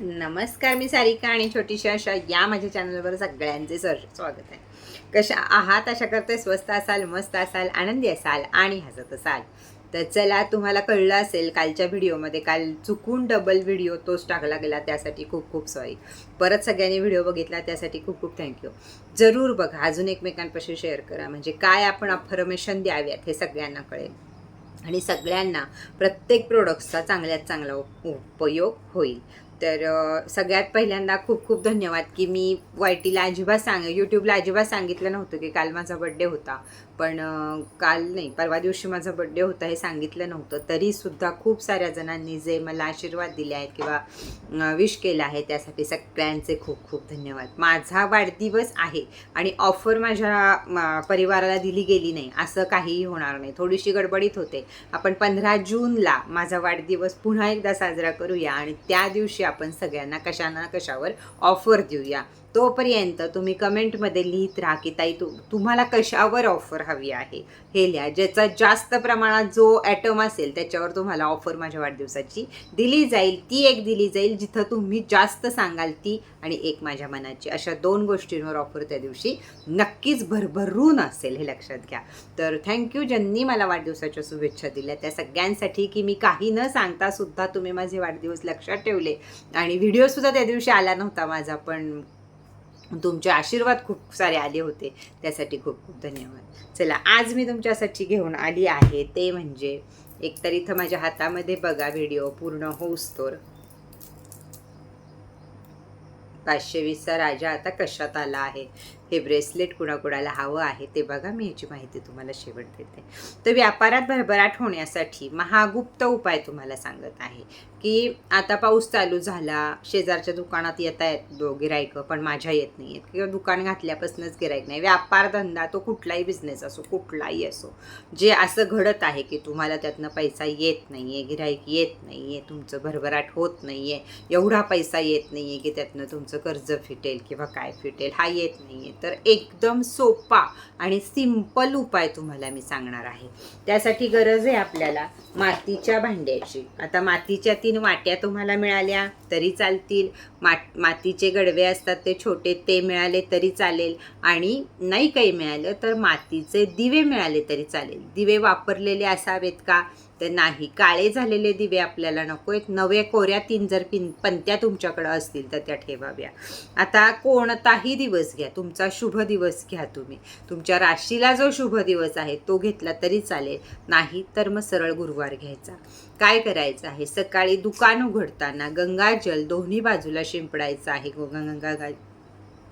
नमस्कार मी सारिका आणि छोटीशी अशा या माझ्या चॅनलवर सगळ्यांचे सर स्वागत आहे. कशा आहात? अशा करते स्वस्त असाल मस्त असाल आनंदी असाल आणि हसत असाल. तर चला तुम्हाला कळलं असेल कालच्या व्हिडिओमध्ये काल चुकून डबल व्हिडिओ तोच टाकला गेला त्यासाठी खूप खूप सॉरी परत सगळ्यांनी व्हिडिओ बघितला त्यासाठी खूप खूप थँक्यू जरूर बघा अजून एकमेकांपाशी शेअर करा. म्हणजे काय आपण अफर्मेशन द्याव्यात हे सगळ्यांना कळेल. आणि सगळ्यांना प्रत्येक प्रोडक्ट्सचा चांगल्यात चांगला उप- उपयोग होईल. तर सगळ्यात पहिल्यांदा खूप खूप धन्यवाद की मी वाय टीला अजिबात सांग यूट्यूबला अजिबात सांगितलं नव्हतं की काल माझा बड्डे होता. पण काल नाही परवा दिवशी माझा बड्डे होता हे सांगितलं नव्हतं. तरीसुद्धा खूप साऱ्या जणांनी जे मला आशीर्वाद दिले आहेत किंवा विश केलं आहे त्यासाठी सगळ्यांचे खूप खूप धन्यवाद. माझा वाढदिवस आहे आणि ऑफर माझ्या परिवाराला दिली गेली नाही असं काहीही होणार नाही. थोडीशी गडबडीत होते. आपण पंधरा जूनला माझा वाढदिवस पुन्हा एकदा साजरा करूया आणि त्या दिवशी आपण सगळ्यांना कशा ना कशावर ऑफर देऊया. तोपर्यंत तुम्ही कमेंटमध्ये लिहित राहा की ताई तू तुम्हाला कशावर ऑफर हवी आहे? हे लिहा. ज्याचा जास्त प्रमाणात जो ॲटम असेल त्याच्यावर तुम्हाला ऑफर माझ्या वाढदिवसाची दिली जाईल. ती एक दिली जाईल जिथं तुम्ही जास्त सांगाल ती आणि एक माझ्या मनाची. अशा दोन गोष्टींवर ऑफर त्या दिवशी नक्कीच भरभरून असेल हे लक्षात घ्या. तर थँक्यू ज्यांनी मला वाढदिवसाच्या शुभेच्छा दिल्या त्या सगळ्यांसाठी की मी काही न सांगता सुद्धा तुम्ही माझे वाढदिवस लक्षात ठेवले. आणि व्हिडिओसुद्धा त्या दिवशी आला नव्हता माझा पण तुमचे आशीर्वाद खूप सारे आले होते. त्यासाठी खूप खूप धन्यवाद. चला आज मी तुमच्यासाठी घेऊन आली आहे ते म्हणजे एकतर इथं माझ्या हातामध्ये बघा व्हिडिओ पूर्ण होऊस्तोर पाचशे वीसचा राजा आता कशात आला आहे? हे ब्रेसलेट कुणाकुणाला हवं आहे ते बघा मी याची माहिती तुम्हाला शेवट देते. तर व्यापारात भरभराट होण्यासाठी महागुप्त उपाय तुम्हाला सांगत आहे की आता पाऊस चालू झाला शेजारच्या दुकानात येत आहेत गिरायकं पण माझ्या येत नाही आहेत किंवा दुकान घातल्यापासूनच गिरायक नाही. व्यापार धंदा तो कुठलाही बिझनेस असो कुठलाही असो जे असं घडत आहे की तुम्हाला त्यातनं पैसा येत नाही आहे गिरायक येत नाही आहे तुमचं भरभराट होत नाही आहे एवढा पैसा येत नाही आहे की त्यातनं तुमचं कर्ज फिटेल किंवा काय फिटेल हा येत नाही आहे तर एकदम सोपा आणि सिंपल उपाय तुम्हाला मी सांगणार आहे. त्यासाठी गरज आहे आपल्याला मातीच्या भांड्याची. आता मातीच्या तीन वाट्या तुम्हाला मिळाल्या तरी चालतील. माट मातीचे गडवे असतात ते छोटे ते मिळाले तरी चालेल. आणि नाही काही मिळालं तर मातीचे दिवे मिळाले तरी चालेल. दिवे वापरलेले असावेत का? तर नाही. काळे झालेले दिवे आपल्याला नको. आहेत नवे कोऱ्या तीन जर पिन पंत्या तुमच्याकडं असतील तर त्या ठेवाव्या. आता कोणताही दिवस घ्या. तुमचा शुभ दिवस घ्या तुम्ही. तुमच्या राशीला जो शुभ दिवस आहे तो घेतला तरी चालेल. नाही तर मग सरळ गुरुवार घ्यायचा. काय करायचं आहे? सकाळी दुकान उघडताना गंगाजल दोन्ही बाजूला शिंपडायचं आहे. गंगा गंगा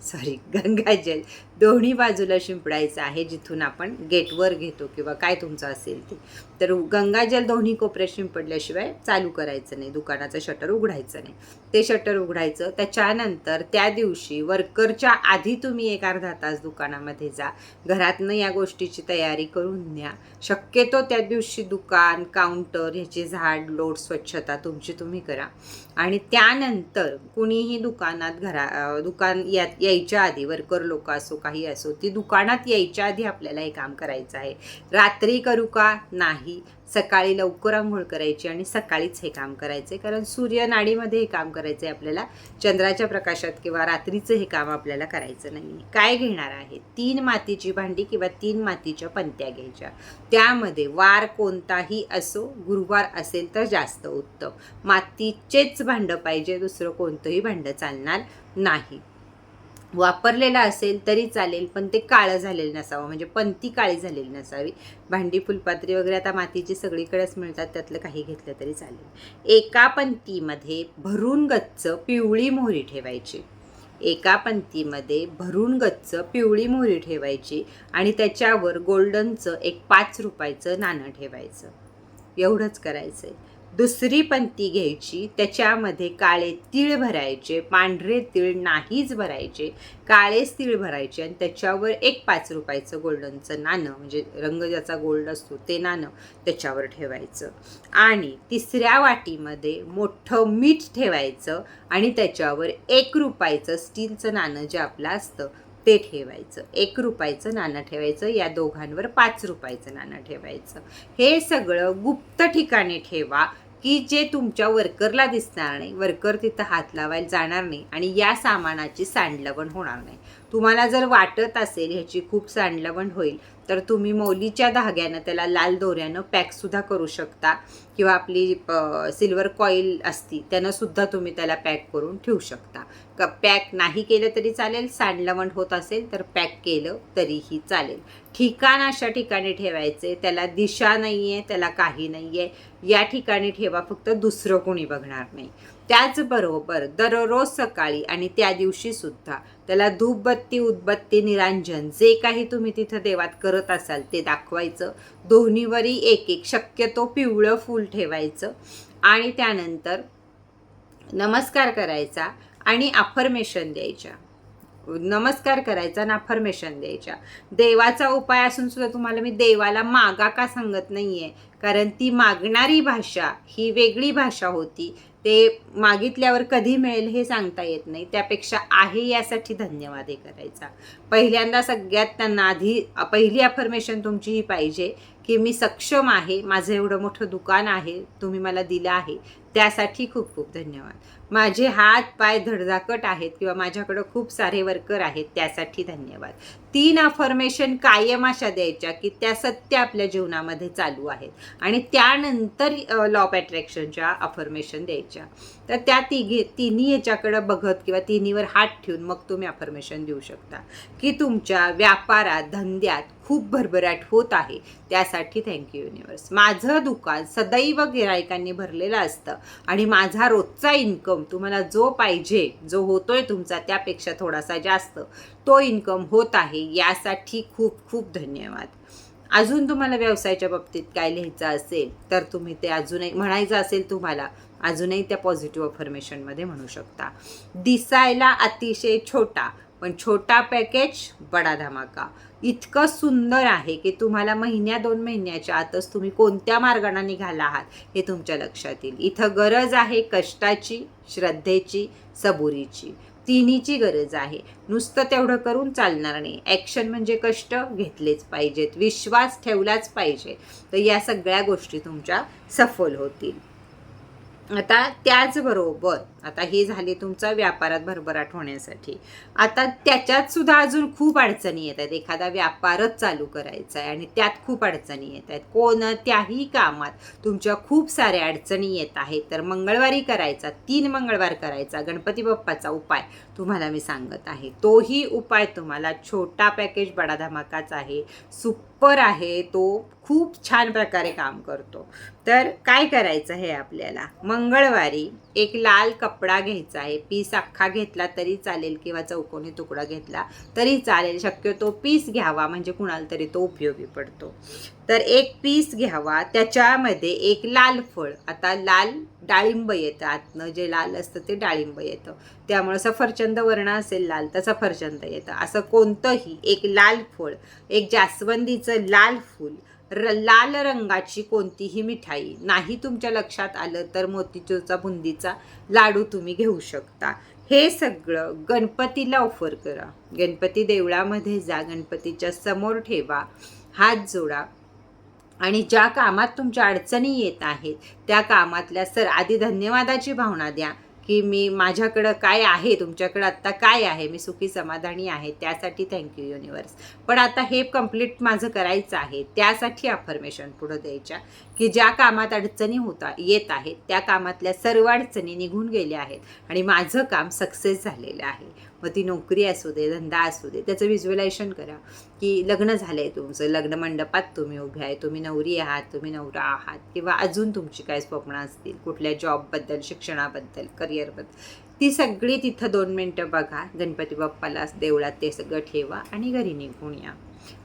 सॉरी गंगाजल दोन्ही बाजूला शिंपडायचं आहे जिथून आपण गेटवर घेतो किंवा काय तुमचं असेल ते. तर गंगाजल दोन्ही कोपऱ्यात शिंपडल्याशिवाय चालू करायचं नाही दुकानाचं शटर उघडायचं नाही. ते शटर उघडायचं त्याच्यानंतर त्या दिवशी वर्करच्या आधी तुम्ही एक अर्धा तास दुकानामध्ये जा. घरातनं या गोष्टीची तयारी करून न्या. शक्यतो त्या दिवशी दुकान काउंटर ह्याची झाड लोट स्वच्छता तुमची तुम्ही करा. आणि त्यानंतर कुणीही दुकानात घरा दुकान या यायच्या आधी वर्कर लोक असो काही असो ती दुकानात यायच्या आधी आपल्याला हे काम करायचं आहे. रात्री करू का? नाही. सकाळी लवकर आंघोळ करायची आणि सकाळीच हे काम करायचं आहे कारण सूर्यनाडीमध्ये हे काम करायचं आहे आपल्याला. चंद्राच्या प्रकाशात किंवा रात्रीचं हे काम आपल्याला करायचं नाही काय घेणार आहे? तीन मातीची भांडी किंवा तीन मातीच्या पंत्या घ्यायच्या. त्यामध्ये वार कोणताही असो गुरुवार असेल तर जास्त उत्तम. मातीचेच भांडं पाहिजे दुसरं कोणतंही भांडं चालणार नाही. वापरलेला असेल तरी चालेल पण ते काळं झालेलं नसावं. म्हणजे पंती काळी झालेली नसावी. भांडी फुलपात्री वगैरे आता मातीची सगळीकडेच मिळतात त्यातलं काही घेतलं तरी चालेल. एका पंतीमध्ये भरून गच्च पिवळी मोहरी ठेवायची. एका पंतीमध्ये भरून गच्च पिवळी मोहरी ठेवायची आणि त्याच्यावर गोल्डनचं एक पाच रुपयाचं नाणं ठेवायचं. एवढंच करायचं आहे दुसरी पंती घ्यायची त्याच्यामध्ये काळे तीळ भरायचे पांढरे तीळ नाहीच भरायचे काळेच तीळ भरायचे आणि त्याच्यावर एक पाच रुपयाचं गोल्डनचं नाणं म्हणजे रंग ज्याचा गोल्ड असतो ते नाणं त्याच्यावर ठेवायचं. आणि तिसऱ्या वाटीमध्ये मोठं मीठ ठेवायचं आणि त्याच्यावर एक रुपयाचं स्टीलचं नाणं जे आपलं असतं ते ठेवायचं. एक रुपयाचं नाणं ठेवायचं या दोघांवर पाच रुपयाचं नाणं ठेवायचं. हे सगळं गुप्त ठिकाणी ठेवा. की जे तुमच्या वर्करला दिसणार नाही वर्कर तिथं हात लावायला जाणार नाही आणि या सामानाची सांडलवण होणार नाही. तुम्हाला जर वाटत असेल ह्याची खूप सांडलवण होईल तर तुम्ही मौलीच्या धाग्यानं त्याला लाल दोऱ्यानं पॅकसुद्धा करू शकता. किंवा आपली सिल्वर कॉईल असती त्यानं सुद्धा तुम्ही त्याला पॅक करून ठेवू शकता. क पॅक नाही केलं तरी चालेल सांडलवण होत असेल तर पॅक केलं तरीही चालेल. ठिकाण अशा ठिकाणी ठेवायचे त्याला दिशा नाही आहे त्याला काही नाही आहे या ठिकाणी ठेवा फक्त दुसरं कोणी बघणार नाही. त्याचबरोबर दररोज सकाळी आणि त्या दिवशी सुद्धा त्याला धूपबत्ती उदबत्ती निरांजन जे काही तुम्ही तिथं देवात करत असाल ते दाखवायचं. दोन्हीवरी एक एक शक्यतो पिवळं फूल ठेवायचं आणि त्यानंतर नमस्कार करायचा आणि अफर्मेशन द्यायच्या. नमस्कार करायचा ना फर्मेशन द्यायच्या देवाचा उपाय असून सुद्धा तुम्हाला मी देवाला मागा का सांगत नाही आहे कारण ती मागणारी भाषा ही वेगळी भाषा होती. ते मागितल्यावर कधी मिळेल हे सांगता येत नाही. त्यापेक्षा आहे यासाठी धन्यवाद हे करायचा. पहिल्यांदा सगळ्यात त्यांना आधी पहिली अफर्मेशन तुमची ही पाहिजे की मी सक्षम आहे. माझं एवढं मोठं दुकान आहे. तुम्ही मला दिलं आहे. त्यासाठी खूप खूप धन्यवाद. माझे हात पाय धडधाकट आहेत किंवा माझ्याकडं खूप सारे वर्कर आहेत त्यासाठी धन्यवाद. तीन अफर्मेशन कायम अशा द्यायच्या की त्या सत्य आपल्या जीवनामध्ये चालू आहेत. आणि त्यानंतर लॉ ऑफ अट्रॅक्शनच्या अफर्मेशन द्यायच्या. तर त्या तिघे तिन्ही याच्याकडं बघत किंवा तिन्हीवर हात ठेवून मग तुम्ही अफर्मेशन देऊ शकता. की तुमच्या व्यापारात धंद्यात खूप भरभराट होत आहे. त्यासाठी थँक्यू युनिवर्स माझं दुकान सदैव गिरायकांनी भरलेलं असतं. आणि माझा रोजचा इन्कम तुम्हाला जो पाहिजे जो होतोय तुमचा त्यापेक्षा थोडासा जास्त तो इन्कम होत आहे यासाठी खूप खूप धन्यवाद. अजून तुम्हाला व्यवसायाच्या बाबतीत काय लिहायचं असेल तर तुम्ही ते अजूनही म्हणायचं असेल तुम्हाला अजूनही त्या पॉझिटिव्ह अफर्मेशनमध्ये म्हणू शकता. दिसायला अतिशय छोटा पण छोटा पॅकेज बडा धमाका. इतकं सुंदर आहे की तुम्हाला महिन्या दोन महिन्याच्या आतच तुम्ही कोणत्या मार्गाने निघाला आहात हे तुमच्या लक्षात येईल. इथं गरज आहे कष्टाची श्रद्धेची सबुरीची. तिन्हीची गरज आहे. नुसतं तेवढं करून चालणार नाही. ॲक्शन म्हणजे कष्ट घेतलेच पाहिजेत. विश्वास ठेवलाच पाहिजे. तर या सगळ्या गोष्टी तुमच्या सफल होतील. आता त्याचबरोबर आता हे झाले तुमचा व्यापारात भरभराट होण्यासाठी. आता त्याच्यात सुद्धा अजून खूप अडचणी येत आहेत. एखादा व्यापारच चालू करायचा आहे आणि त्यात खूप अडचणी येत आहेत. कोणत्याही कामात तुमच्या खूप साऱ्या अडचणी येत आहेत. तर मंगळवारी करायचा तीन मंगळवार करायचा गणपती बाप्पाचा उपाय तुम्हाला मी सांगत आहे. तोही उपाय तुम्हाला छोटा पॅकेज बडा धमाकाच आहे. सुपर आहे. तो खूप छान प्रकारे काम करतो. तर काय करायचं हे आपल्याला? मंगळवारी एक लाल कप कपडा घ्यायचा आहे पीस अख्खा घेतला तरी चालेल किंवा चौकोनी तुकडा घेतला तरी चालेल. शक्यतो पीस घ्यावा म्हणजे कुणाला तरी तो उपयोगी पडतो. तर एक पीस घ्यावा त्याच्यामध्ये एक लाल फळ. आता लाल डाळिंब येतं आतनं जे लाल असतं ते डाळिंब येतं. त्यामुळं सफरचंद वर्ण असेल लाल तर सफरचंद येतं. असं कोणतंही एक लाल फळ एक जास्वंदीचं लाल फूल र लाल रंगाची कोणतीही मिठाई नाही तुमच्या लक्षात आलं तर मोतीचूरचा बुंदीचा लाडू तुम्ही घेऊ शकता. हे सगळं गणपतीला ऑफर करा. गणपती देवळामध्ये जा गणपतीच्या समोर ठेवा हात जोडा. आणि ज्या कामात तुमच्या अडचणी येत आहेत त्या कामातल्या सर आधी धन्यवादाची भावना द्या. की मी माझ्याकडं काय आहे तुमच्याकडं आत्ता काय आहे मी सुखी समाधानी आहे त्यासाठी थँक्यू युनिवर्स पण आता हे कंप्लीट माझं करायचं आहे त्यासाठी अफर्मेशन पुढं द्यायच्या की ज्या कामात अडचणी होता येत आहेत त्या कामातल्या सर्व अडचणी निघून गेल्या आहेत आणि माझं काम सक्सेस झालेलं आहे. मग ती नोकरी असू दे धंदा असू दे त्याचं व्हिज्युअलायझेशन करा की लग्न झालं आहे तुमचं लग्न मंडपात तुम्ही उभे आहे तुम्ही नवरी आहात तुम्ही नवरा आहात किंवा अजून तुमची काय स्वप्न असतील कुठल्या जॉबबद्दल शिक्षणाबद्दल करिअरबद्दल ती सगळी तिथं दोन मिनटं बघा. गणपती बाप्पाला देवळात ते सगळं ठेवा आणि घरी निघून या.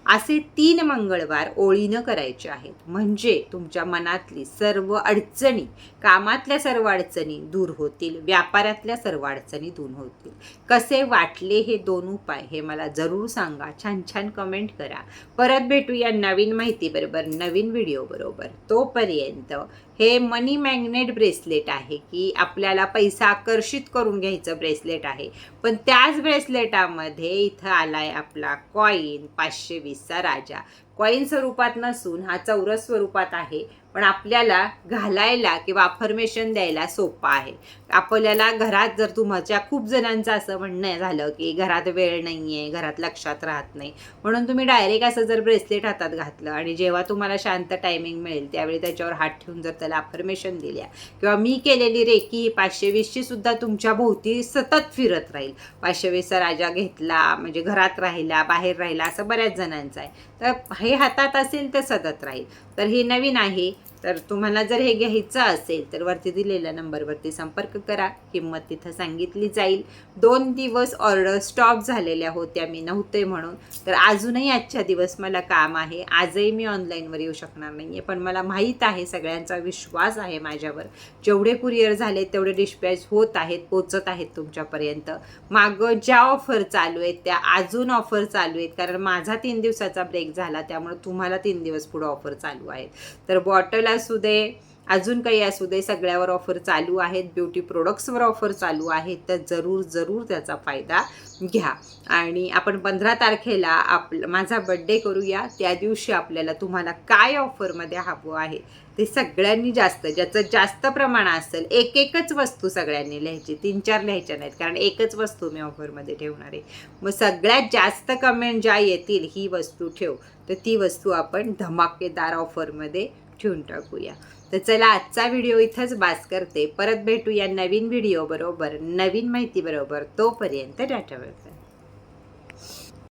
असे तीन मंगळवार ओळीनं करायचे आहेत. म्हणजे तुमच्या मनातली सर्व अडचणी कामातल्या सर्व अडचणी दूर होतील व्यापारातल्या सर्व अडचणी दूर होतील. कसे वाटले हे दोन उपाय हे मला जरूर सांगा. छान छान कमेंट करा. परत भेटूया नवीन माहितीबरोबर नवीन व्हिडिओ बरोबर. तोपर्यंत हे मनी मॅग्नेट ब्रेसलेट आहे की आपल्याला पैसा आकर्षित करून घ्यायचं ब्रेसलेट आहे. पण त्याच ब्रेसलेटामध्ये इथं आलाय आपला कॉईन पाचशे वीसचा राजा. कॉईन स्वरूपात नसून हा चौरस स्वरूपात आहे पण आपल्याला घालायला किंवा अफर्मेशन द्यायला सोपा आहे. आपल्याला घरात जर तुमच्या खूप जणांचं असं म्हणणं झालं की घरात वेळ नाही आहे घरात लक्षात राहत नाही म्हणून तुम्ही डायरेक्ट असं जर ब्रेसलेट हातात घातलं आणि जेव्हा तुम्हाला शांत टायमिंग मिळेल त्यावेळी त्याच्यावर हात ठेवून जर त्याला अफर्मेशन दिल्या किंवा मी केलेली रेकी ही पाचशे वीसची सुद्धा तुमच्या भोवती सतत फिरत राहील. पाचशे वीसचा राजा घेतला म्हणजे घरात राहिला बाहेर राहिला असं बऱ्याच जणांचं आहे. तर हे हातात असेल तर सतत राहील. तर हे नवीन आहे. तर तुम्हाला जर हे घ्यायचं असेल तर वरती दिलेल्या नंबरवरती संपर्क करा. किंमत तिथं सांगितली जाईल. दोन दिवस ऑर्डर स्टॉप झालेल्या होत्या मी नव्हते म्हणून. तर अजूनही आजच्या दिवस मला काम आहे. आजही मी ऑनलाईनवर येऊ शकणार नाही आहे पण मला माहीत आहे सगळ्यांचा विश्वास आहे माझ्यावर. जेवढे कुरिअर झाले तेवढे डिस्पॅच होत आहेत पोचत आहेत तुमच्यापर्यंत. मागं ज्या ऑफर चालू आहेत त्या अजून ऑफर चालू आहेत. कारण माझा तीन दिवसाचा ब्रेक झाला त्यामुळे तुम्हाला तीन दिवस पुढं ऑफर चालू आहेत. तर बॉटल असू दे अजून काही असू दे सगळ्यावर ऑफर चालू आहेत ब्युटी प्रोडक्ट्सवर ऑफर चालू आहेत तर जरूर जरूर त्याचा फायदा घ्या. आणि आपण पंधरा तारखेला आप माझा बड्डे करूया त्या दिवशी आपल्याला तुम्हाला काय ऑफरमध्ये हवं आहे ते सगळ्यांनी जास्त ज्याचं जास्त प्रमाण असेल एक एकच वस्तू सगळ्यांनी लिहायची तीन चार लिहायच्या नाहीत कारण एकच वस्तू मी ऑफरमध्ये ठेवणार आहे. मग सगळ्यात जास्त कमेंट ज्या येतील ही वस्तू ठेव. तर ती वस्तू आपण धमाकेदार ऑफरमध्ये ठेवून टाकूया. तर चला आजचा व्हिडिओ इथंच बास करते. परत भेटूया नवीन व्हिडिओ बरोबर नवीन माहिती बरोबर. तोपर्यंत डाटा